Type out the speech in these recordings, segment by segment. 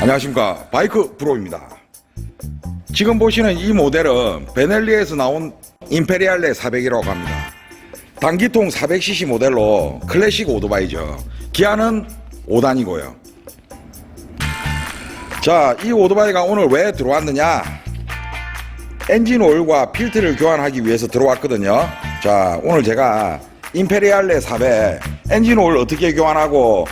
안녕하십니까. 바이크 브로입니다. 지금 보시는 이 모델은 베넬리에서 나온 임페리알레 400이라고 합니다. 단기통 400cc 모델로 클래식 오토바이죠. 기아는 5단이고요. 자이 오토바이가 오늘 왜 들어왔느냐? 엔진 오일과 필트를 교환하기 위해서 들어왔거든요. 자 오늘 제가 임페리알레 400 엔진 오일 어떻게 교환하고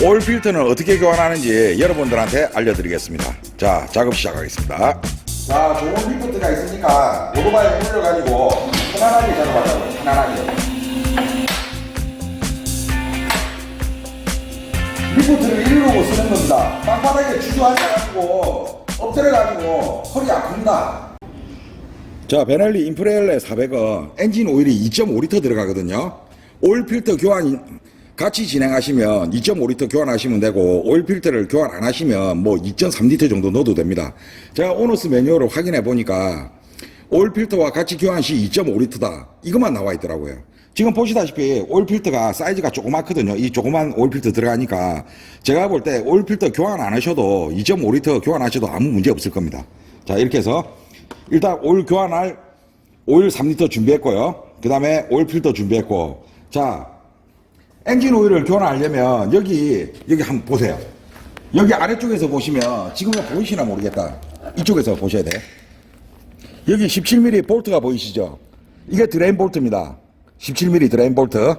오일 필터는 어떻게 교환하는지 여러분들한테 알려드리겠습니다. 자, 작업 시작하겠습니다. 자, 좋은 리프트가 있으니까 오토바이에 올려가지고 편안하게 작업하자고요. 편안하게. 리프트를 일루고 쓰는 겁니다. 땅바닥에 주저앉아가지고 엎드려가지고 허리 아픕니다. 자, 베넬리 인프레일레 400은 엔진 오일이 2.5리터 들어가거든요. 오일 필터 교환 같이 진행하시면 2.5리터 교환하시면 되고 오일 필터를 교환 안 하시면 뭐 2.3리터 정도 넣어도 됩니다. 제가 오너스 매뉴얼을 확인해 보니까 오일 필터와 같이 교환 시 2.5리터다. 이것만 나와 있더라고요. 지금 보시다시피 오일 필터가 사이즈가 조그맣거든요. 이 조그만 오일 필터 들어가니까 제가 볼 때 오일 필터 교환 안 하셔도 2.5리터 교환하셔도 아무 문제 없을 겁니다. 자, 이렇게 해서 일단 오일 교환할 오일 3리터 준비했고요. 그 다음에 오일 필터 준비했고. 자, 엔진 오일을 교환하려면 여기, 여기 한번 보세요. 여기 아래쪽에서 보시면 지금 보이시나 모르겠다. 이쪽에서 보셔야 돼. 여기 17mm 볼트가 보이시죠? 이게 드레인 볼트입니다. 17mm 드레인 볼트.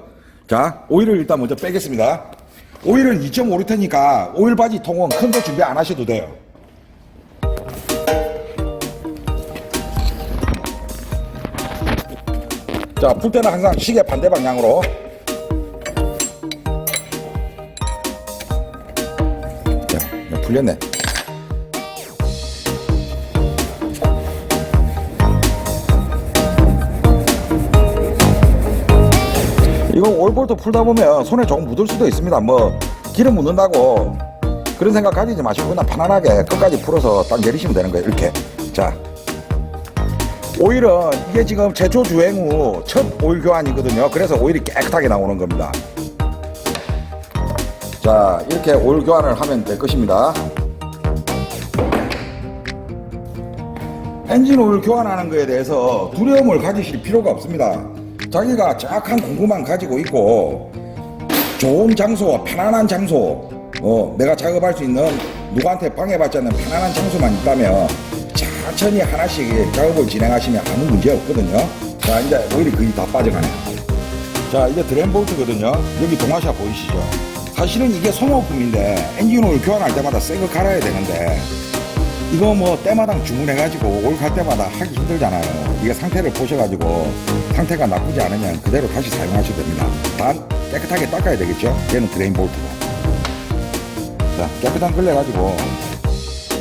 자, 오일을 일단 먼저 빼겠습니다. 오일은 2.5리터니까 오일 바지 통은 큰 거 준비 안 하셔도 돼요. 자, 풀 때는 항상 시계 반대 방향으로. 풀렸네. 이거 올볼트 풀다 보면 손에 조금 묻을 수도 있습니다. 뭐 기름 묻는다고 그런 생각 가지지 마시고 그냥 편안하게 끝까지 풀어서 딱 내리시면 되는 거예요. 이렇게. 자, 오일은 이게 지금 제초 주행 후 첫 오일 교환이거든요. 그래서 오일이 깨끗하게 나오는 겁니다. 자, 이렇게 오일 교환을 하면 될 것입니다. 엔진 오일 교환하는 거에 대해서 두려움을 가지실 필요가 없습니다. 자기가 정확한 공구만 가지고 있고 좋은 장소, 편안한 장소, 어, 내가 작업할 수 있는 누구한테 방해받지 않는 편안한 장소만 있다면 천천히 하나씩 작업을 진행하시면 아무 문제 없거든요. 자, 이제 오일이 거의 다 빠져가네요. 자, 이제 드레인 볼트거든요. 여기 동아샤 보이시죠? 사실은 이게 소모품인데 엔진 오일 교환할 때마다 새 거 갈아야 되는데 이거 뭐 때마당 주문해가지고 올 갈 때마다 하기 힘들잖아요. 이게 상태를 보셔가지고 상태가 나쁘지 않으면 그대로 다시 사용하셔도 됩니다. 단 깨끗하게 닦아야 되겠죠? 얘는 드레인 볼트고. 자, 깨끗한 걸레가지고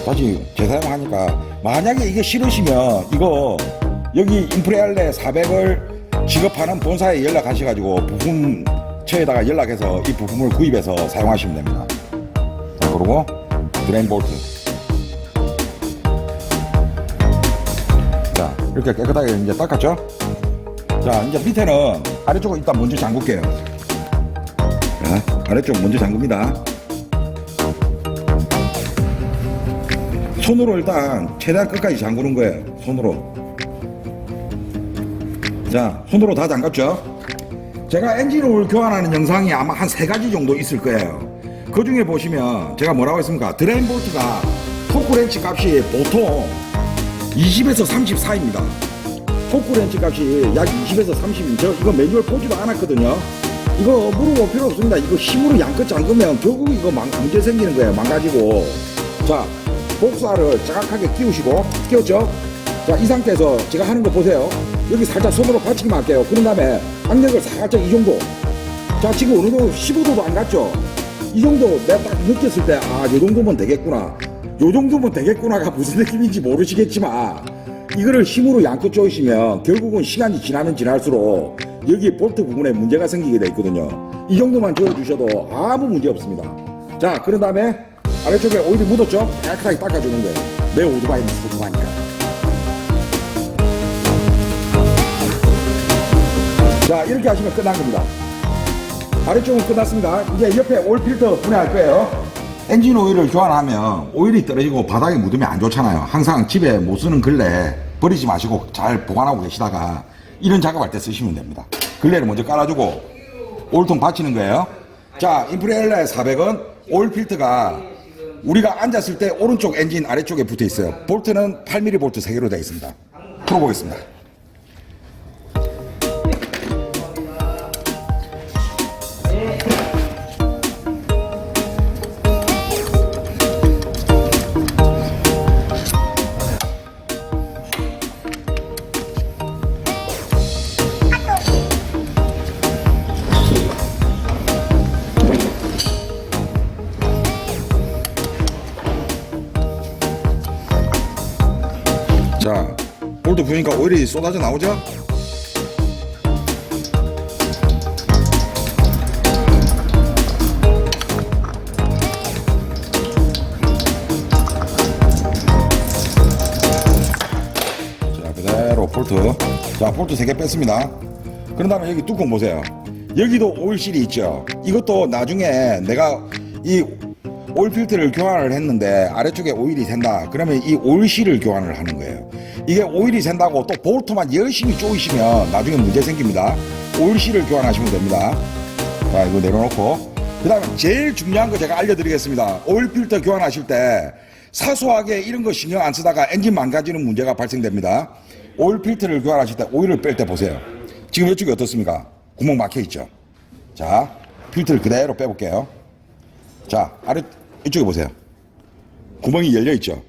다시 재사용하니까 만약에 이게 싫으시면 이거 여기 인프레알레 400을 지급하는 본사에 연락하셔가지고 부품 처에다가 연락해서 이 부품을 구입해서 사용하시면 됩니다. 자, 그리고 드레인 볼트. 자, 이렇게 깨끗하게 이제 닦았죠? 자, 이제 밑에는 아래쪽을 일단 먼저 잠글게요. 자, 아래쪽 먼저 잠굽니다. 손으로 일단 최대한 끝까지 잠그는 거예요. 손으로. 자, 손으로 다 잠갔죠? 제가 엔진오일 교환하는 영상이 아마 한 세 가지 정도 있을 거예요. 그 중에 보시면 제가 뭐라고 했습니까? 드레인 볼트가 토크렌치 값이 보통 20에서 34입니다. 토크렌치 값이 약 20에서 30인 저 이거 매뉴얼 보지도 않았거든요. 이거 물어볼 필요 없습니다. 이거 힘으로 양껏 잠그면 결국 이거 망, 문제 생기는 거예요. 망가지고. 자, 복사를 정확하게 끼우시고 끼웠죠? 자, 이 상태에서 제가 하는 거 보세요. 여기 살짝 손으로 받치기만 할게요. 그런 다음에 악력을 살짝 이 정도. 자, 지금 어느 정도 15도도 안 갔죠? 이 정도 내가 딱 느꼈을 때, 아, 요 정도면 되겠구나. 요 정도면 되겠구나가 무슨 느낌인지 모르시겠지만, 이거를 힘으로 양껏 조이시면 결국은 시간이 지나면 지날수록 여기 볼트 부분에 문제가 생기게 돼 있거든요. 이 정도만 조여주셔도 아무 문제 없습니다. 자, 그런 다음에 아래쪽에 오일이 묻었죠? 깨끗하게 닦아주는 거예요. 내 오토바이는 소중하니까. 자, 이렇게 하시면 끝난 겁니다. 아래쪽은 끝났습니다. 이제 옆에 올 필터 분해할 거예요. 엔진 오일을 교환하면 오일이 떨어지고 바닥에 묻으면 안 좋잖아요. 항상 집에 못 쓰는 걸레 버리지 마시고 잘 보관하고 계시다가 이런 작업할 때 쓰시면 됩니다. 걸레를 먼저 깔아주고 오일통 받치는 거예요. 자, 인프레일러 400은 오일 필터가 우리가 앉았을 때 오른쪽 엔진 아래쪽에 붙어 있어요. 볼트는 8mm 볼트 3개로 되어 있습니다. 풀어보겠습니다. 볼트 부니까 오일이 쏟아져 나오죠? 자, 그대로 볼트. 자, 볼트 3개 뺐습니다. 그런 다음에 여기 뚜껑 보세요. 여기도 오일실이 있죠. 이것도 나중에 내가 이 오일 필터를 교환을 했는데 아래쪽에 오일이 샌다. 그러면 이 오일실을 교환을 하는 거예요. 이게 오일이 샌다고 또 볼트만 열심히 조이시면 나중에 문제 생깁니다. 오일실을 교환하시면 됩니다. 자, 이거 내려놓고. 그 다음에 제일 중요한 거 제가 알려드리겠습니다. 오일 필터 교환하실 때 사소하게 이런 거 신경 안 쓰다가 엔진 망가지는 문제가 발생됩니다. 오일 필터를 교환하실 때 오일을 뺄 때 보세요. 지금 이쪽이 어떻습니까? 구멍 막혀 있죠. 자, 필터를 그대로 빼볼게요. 자, 아래 이쪽에 보세요. 구멍이 열려 있죠.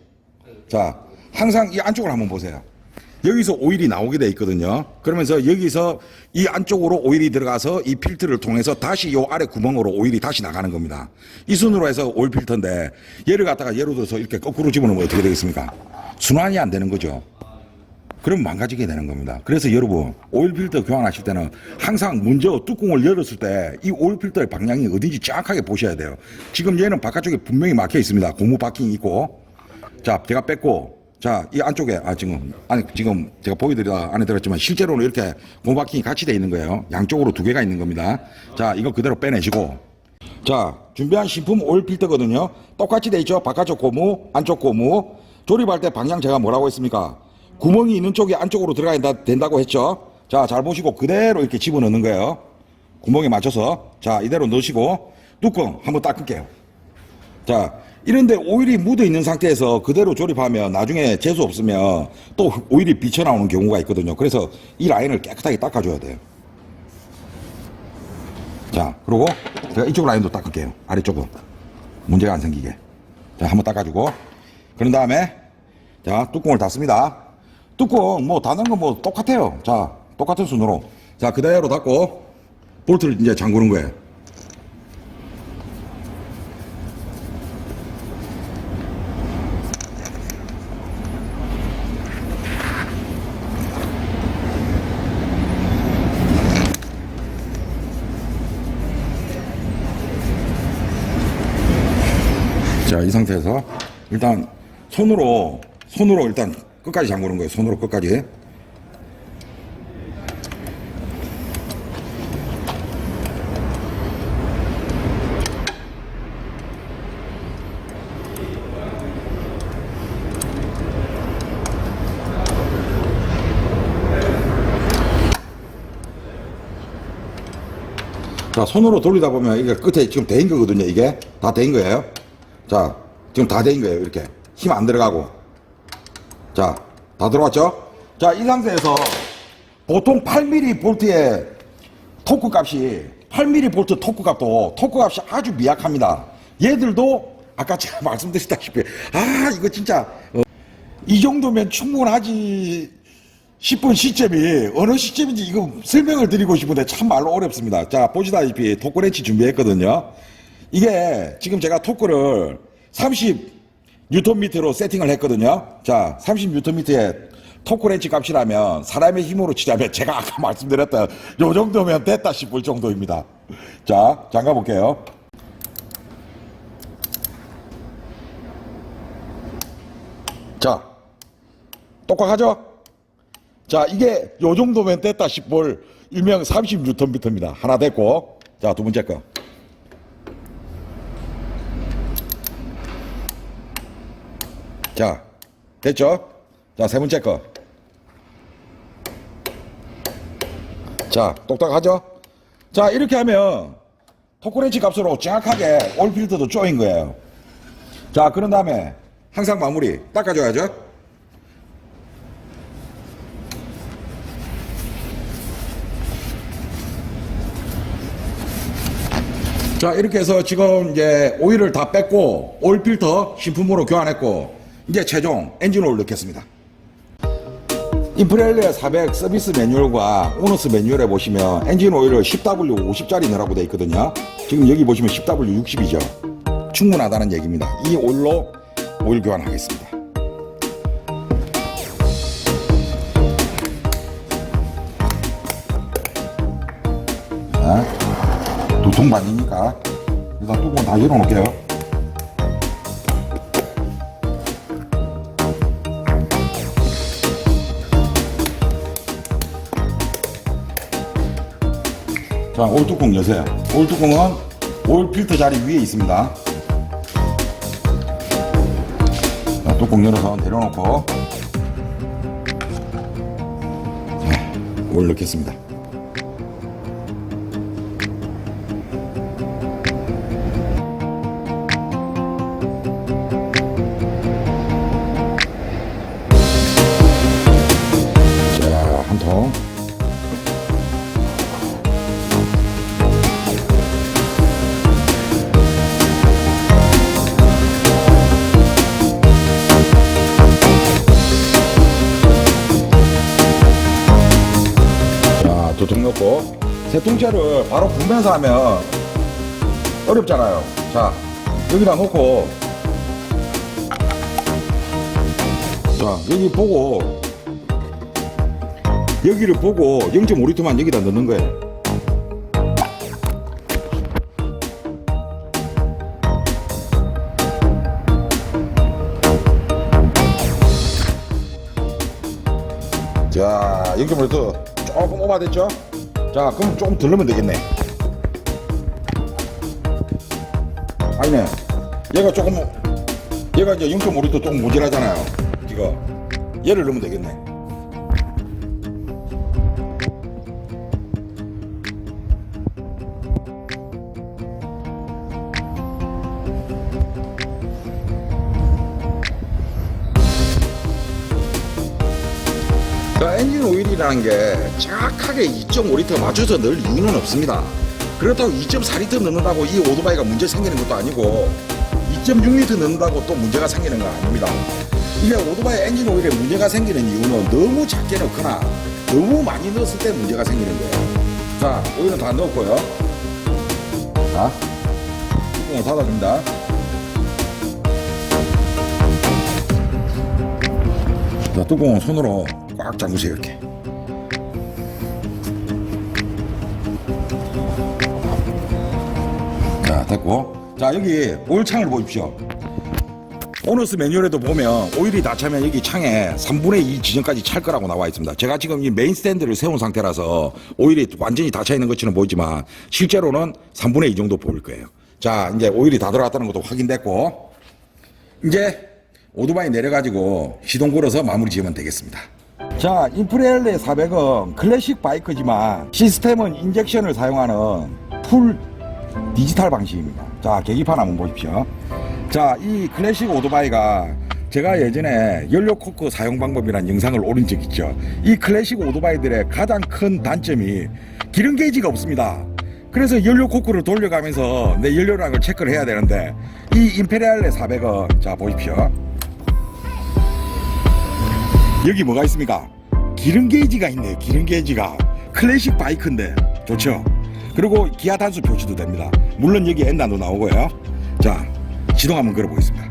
자, 항상 이 안쪽을 한번 보세요. 여기서 오일이 나오게 돼 있거든요. 그러면서 여기서 이 안쪽으로 오일이 들어가서 이 필터를 통해서 다시 요 아래 구멍으로 오일이 다시 나가는 겁니다. 이 순으로 해서 오일 필터인데 얘를 갖다가 예로 들어서 이렇게 거꾸로 집어넣으면 어떻게 되겠습니까? 순환이 안 되는 거죠. 그럼 망가지게 되는 겁니다. 그래서 여러분 오일 필터 교환하실 때는 항상 먼저 뚜껑을 열었을 때 이 오일 필터의 방향이 어딘지 정확하게 보셔야 돼요. 지금 얘는 바깥쪽에 분명히 막혀 있습니다. 고무 바킹 있고 자 제가 뺐고 자 이 안쪽에 아 지금 아니 지금 제가 보여드리다 안에 들었지만 실제로는 이렇게 고무 바킹이 같이 돼 있는 거예요. 양쪽으로 두 개가 있는 겁니다. 자 이거 그대로 빼내시고 자, 준비한 신품 오일 필터거든요. 똑같이 돼 있죠. 바깥쪽 고무, 안쪽 고무. 조립할 때 방향 제가 뭐라고 했습니까? 구멍이 있는 쪽이 안쪽으로 들어가야 된다- 된다고 했죠. 자, 잘 보시고 그대로 이렇게 집어넣는 거예요. 구멍에 맞춰서. 자, 이대로 넣으시고 뚜껑 한번 닦을게요. 자, 이런데 오일이 묻어 있는 상태에서 그대로 조립하면 나중에 재수 없으면 또 오일이 비쳐 나오는 경우가 있거든요. 그래서 이 라인을 깨끗하게 닦아줘야 돼요. 자, 그리고 제가 이쪽 라인도 닦을게요. 아래쪽은. 문제가 안 생기게. 자, 한번 닦아주고. 그런 다음에, 자, 뚜껑을 닫습니다. 뚜껑, 뭐, 닫는 건 뭐 똑같아요. 자, 똑같은 순으로. 자, 그대로 닫고, 볼트를 이제 잠그는 거예요. 자, 이 상태에서 일단 손으로, 손으로 일단 끝까지 잠그는 거예요. 손으로 끝까지. 자, 손으로 돌리다 보면 이게 끝에 지금 대인 거거든요. 이게 다 대인 거예요. 자, 지금 다 대인 거예요. 이렇게 힘 안 들어가고. 자, 다 들어왔죠? 자, 이 상태에서 보통 8mm 볼트의 토크 값이 8mm 볼트 토크 값도 토크 값이 아주 미약합니다. 얘들도 아까 제가 말씀드렸다시피 아 이거 진짜 어, 이 정도면 충분하지 싶은 시점이 어느 시점인지 이거 설명을 드리고 싶은데 참 말로 어렵습니다. 자 보시다시피 토크렌치 준비했거든요. 이게 지금 제가 토크를 30 뉴턴미터로 세팅을 했거든요. 자 30 뉴턴미터에 토크렌치 값이라면 사람의 힘으로 치자면 제가 아까 말씀드렸던 요 정도면 됐다 싶을 정도입니다. 자 잠가 볼게요. 자 똑똑하죠? 자, 이게 요 정도면 됐다 싶을 일명 30뉴턴미터입니다. 하나 됐고. 자, 두 번째 거. 자, 됐죠? 자, 세 번째 거. 자, 똑딱하죠? 자, 이렇게 하면 토크렌치 값으로 정확하게 올 필터도 쪼인 거예요. 자, 그런 다음에 항상 마무리 닦아줘야죠. 자, 이렇게 해서 지금 이제 오일을 다 뺐고 오일 필터 신품으로 교환했고 이제 최종 엔진 오일 넣겠습니다. 인프렐리아 400 서비스 매뉴얼과 오너스 매뉴얼에 보시면 엔진 오일을 10W 50짜리 넣으라고 되어 있거든요. 지금 여기 보시면 10W 60이죠. 충분하다는 얘기입니다. 이 오일로 오일 교환하겠습니다. 두통 반이니까 일단 뚜껑 다 열어놓을게요. 자, 올 뚜껑 여세요. 올 뚜껑은 올 필터 자리 위에 있습니다. 자, 뚜껑 열어서 내려놓고 자, 올 넣겠습니다. 통 넣고 세 통째를 바로 부면서 하면 어렵잖아요. 자, 여기다 놓고 자, 여기 보고 여기를 보고 0.5리터만 여기다 넣는 거예요. 자, 0.5리터 조금 오바됐죠? 자, 그럼 조금 덜 넣으면 되겠네. 아니네. 얘가 조금, 얘가 이제 0.5리터 조금 모자라잖아요. 이거. 얘를 넣으면 되겠네. 그 엔진 오일이라는 게 정확하게 2.5리터 맞춰서 넣을 이유는 없습니다. 그렇다고 2.4리터 넣는다고 이 오토바이가 문제 생기는 것도 아니고 2.6리터 넣는다고 또 문제가 생기는 건 아닙니다. 이게 오토바이 엔진 오일에 문제가 생기는 이유는 너무 작게 넣거나 너무 많이 넣었을 때 문제가 생기는 거예요. 자, 오일은 다 넣었고요. 자, 뚜껑을 닫아줍니다. 자, 뚜껑은 손으로 꽉 잠그세요, 이렇게. 자, 됐고. 자, 여기 오일 창을 보십시오. 오너스 매뉴얼에도 보면 오일이 다 차면 여기 창에 3분의 2 지점까지 찰 거라고 나와 있습니다. 제가 지금 이 메인 스탠드를 세운 상태라서 오일이 완전히 다 차 있는 것처럼 보이지만 실제로는 3분의 2 정도 보일 거예요. 자, 이제 오일이 다 들어갔다는 것도 확인됐고 이제 오토바이 내려가지고 시동 걸어서 마무리 지으면 되겠습니다. 자, 인프레엘레 400은 클래식 바이크지만 시스템은 인젝션을 사용하는 풀 디지털 방식입니다. 자, 계기판 한번 보십시오. 자, 이 클래식 오토바이가 제가 예전에 연료 코크 사용 방법이란 영상을 올린 적 있죠. 이 클래식 오토바이들의 가장 큰 단점이 기름 게이지가 없습니다. 그래서 연료 코크를 돌려가면서 내 연료량을 체크를 해야 되는데 이 임페리알레 400은 자 보십시오. 여기 뭐가 있습니까? 기름 게이지가 있네요. 기름 게이지가 클래식 바이크인데 좋죠. 그리고 기아 단수 표시도 됩니다. 물론 여기 엔단도 나오고요. 자 시동 한번 걸어보겠습니다.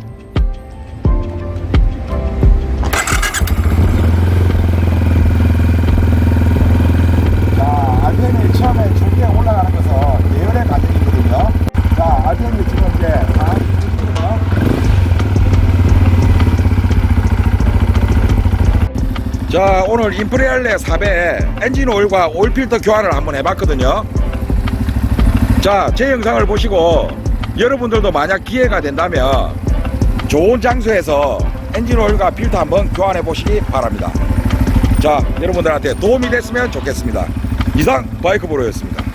오늘 인프레알레 400 엔진 오일과 오일 필터 교환을 한번 해봤거든요. 자, 제 영상을 보시고 여러분들도 만약 기회가 된다면 좋은 장소에서 엔진 오일과 필터 한번 교환해 보시기 바랍니다. 자, 여러분들한테 도움이 됐으면 좋겠습니다. 이상 바이크 브로였습니다.